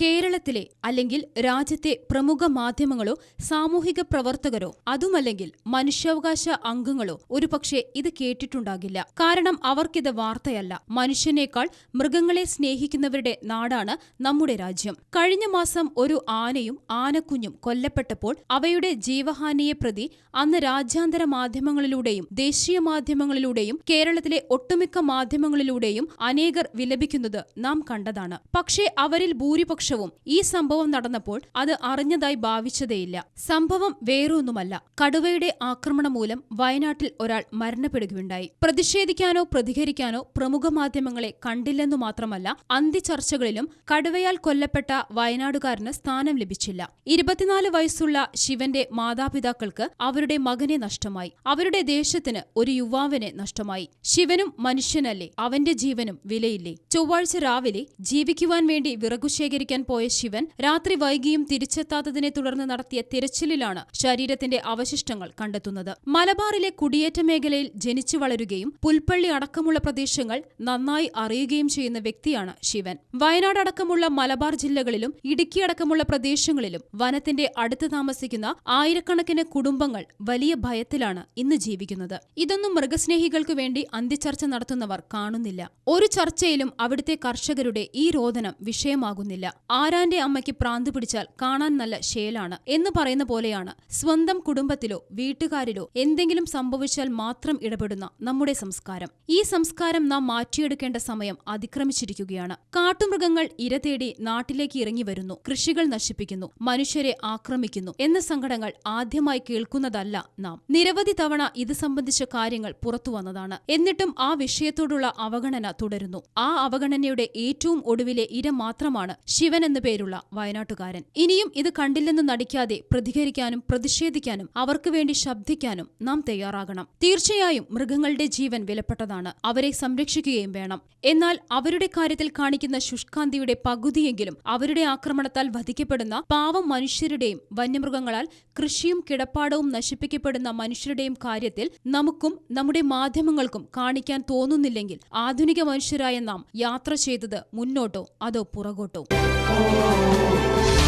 കേരള കേരളത്തിലെ അല്ലെങ്കിൽ രാജ്യത്തെ പ്രമുഖ മാധ്യമങ്ങളോ സാമൂഹിക പ്രവർത്തകരോ അതുമല്ലെങ്കിൽ മനുഷ്യാവകാശ അംഗങ്ങളോ ഒരുപക്ഷെ ഇത് കേട്ടിട്ടുണ്ടാകില്ല. കാരണം അവർക്കിത് വാർത്തയല്ല. മനുഷ്യനേക്കാൾ മൃഗങ്ങളെ സ്നേഹിക്കുന്നവരുടെ നാടാണ് നമ്മുടെ രാജ്യം. കഴിഞ്ഞ മാസം ഒരു ആനയും ആനക്കുഞ്ഞും കൊല്ലപ്പെട്ടപ്പോൾ അവയുടെ ജീവഹാനിയെ പ്രതി അന്ന് രാജ്യാന്തര മാധ്യമങ്ങളിലൂടെയും ദേശീയ മാധ്യമങ്ങളിലൂടെയും കേരളത്തിലെ ഒട്ടുമിക്ക മാധ്യമങ്ങളിലൂടെയും അനേകർ വിലപിക്കുന്നത് നാം കണ്ടതാണ്. പക്ഷേ അവരിൽ ഭൂരിപക്ഷവും ഈ സംഭവം നടന്നപ്പോൾ അത് അറിഞ്ഞതായി ഭാവിച്ചതേയില്ല. സംഭവം വേറൊന്നുമല്ല. കടുവയുടെ ആക്രമണം മൂലം വയനാട്ടിൽ ഒരാൾ മരണപ്പെടുകയുണ്ടായി. പ്രതിഷേധിക്കാനോ പ്രതികരിക്കാനോ പ്രമുഖ മാധ്യമങ്ങളെ കണ്ടില്ലെന്നു മാത്രമല്ല അന്ത്യചർച്ചകളിലും കടുവയാൽ കൊല്ലപ്പെട്ട വയനാടുകാരന് സ്ഥാനം ലഭിച്ചില്ല. ഇരുപത്തിനാല് വയസ്സുള്ള ശിവന്റെ മാതാപിതാക്കൾക്ക് അവരുടെ മകനെ നഷ്ടമായി. അവരുടെ ദേശത്തിന് ഒരു യുവാവിനെ നഷ്ടമായി. ശിവനും മനുഷ്യനല്ലേ? അവന്റെ ജീവനും വിലയില്ലേ? ചൊവ്വാഴ്ച രാവിലെ ജീവിക്കുവാൻ വേണ്ടി വിറകു ശേഖരിക്കാൻ പോയ ശിവൻ രാത്രി വൈകിയും തിരിച്ചെത്താത്തതിനെ തുടർന്ന് നടത്തിയ തിരച്ചിലിലാണ് ശരീരത്തിന്റെ അവശിഷ്ടങ്ങൾ കണ്ടെത്തുന്നത്. മലബാറിലെ കുടിയേറ്റ മേഖലയിൽ ജനിച്ചു വളരുകയും പുൽപ്പള്ളി അടക്കമുള്ള പ്രദേശങ്ങൾ നന്നായി അറിയുകയും ചെയ്യുന്ന വ്യക്തിയാണ് ശിവൻ. വയനാട് അടക്കമുള്ള മലബാർ ജില്ലകളിലും ഇടുക്കി അടക്കമുള്ള പ്രദേശങ്ങളിലും വനത്തിന്റെ അടുത്ത് താമസിക്കുന്ന ആയിരക്കണക്കിന് കുടുംബങ്ങൾ വലിയ ഭയത്തിലാണ് ഇന്ന് ജീവിക്കുന്നത്. ഇതൊന്നും മൃഗസ്നേഹികൾക്ക് വേണ്ടി അന്ത്യചർച്ച നടത്തുന്നവർ കാണുന്നില്ല. ഒരു ചർച്ചയിലും അവിടുത്തെ കർഷകരുടെ ഈ രോദനം വിഷയമാകുന്നില്ല. ആരാന്റെ അമ്മയ്ക്ക് പ്രാന്ത് പിടിച്ചാൽ കാണാൻ നല്ല ശേലാണ് എന്ന് പറയുന്ന പോലെയാണ് സ്വന്തം കുടുംബത്തിലോ വീട്ടുകാരിലോ എന്തെങ്കിലും സംഭവിച്ചാൽ മാത്രം ഇടപെടുന്ന നമ്മുടെ സംസ്കാരം. ഈ സംസ്കാരം നാം മാറ്റിയെടുക്കേണ്ട സമയം അതിക്രമിച്ചിരിക്കുകയാണ്. കാട്ടുമൃഗങ്ങൾ ഇര തേടി നാട്ടിലേക്ക് ഇറങ്ങി വരുന്നു. കൃഷികൾ നശിപ്പിക്കുന്നു. മനുഷ്യരെ ആക്രമിക്കുന്നു എന്ന സങ്കടങ്ങൾ ആദ്യമായി കേൾക്കുന്നതല്ല നാം. നിരവധി തവണ ഇത് സംബന്ധിച്ച കാര്യങ്ങൾ പുറത്തു വന്നതാണ്. എന്നിട്ടും ആ വിഷയത്തോടുള്ള അവഗണന തുടരുന്നു. ആ അവഗണനയുടെ ഏറ്റവും ഒടുവിലെ ഇര മാത്രമാണ് ശിവൻ എന്നു പേരുള്ള വയനാട്ടുകാരൻ. ഇനിയും ഇത് കണ്ടില്ലെന്ന് നടിക്കാതെ പ്രതികരിക്കാനും പ്രതിഷേധിക്കാനും അവർക്ക് വേണ്ടി ശബ്ദിക്കാനും നാം തയ്യാറാകണം. തീർച്ചയായും മൃഗങ്ങളുടെ ജീവൻ വിലപ്പെട്ടതാണ്. അവരെ സംരക്ഷിക്കുകയും വേണം. എന്നാൽ അവരുടെ കാര്യത്തിൽ കാണിക്കുന്ന ശുഷ്കാന്തിയുടെ പകുതിയെങ്കിലും അവരുടെ ആക്രമണത്താൽ വധിക്കപ്പെടുന്ന പാവം മനുഷ്യരുടെയും വന്യമൃഗങ്ങളാൽ കൃഷിയും കിടപ്പാടവും നശിപ്പിക്കപ്പെടുന്ന മനുഷ്യരുടെയും കാര്യത്തിൽ നമുക്കും നമ്മുടെ മാധ്യമങ്ങൾക്കും കാണിക്കാൻ തോന്നുന്നില്ലെങ്കിൽ ആധുനിക മനുഷ്യരായ നാം യാത്ര ചെയ്തത് മുന്നോട്ടോ അതോ പുറകോട്ടോ? oh.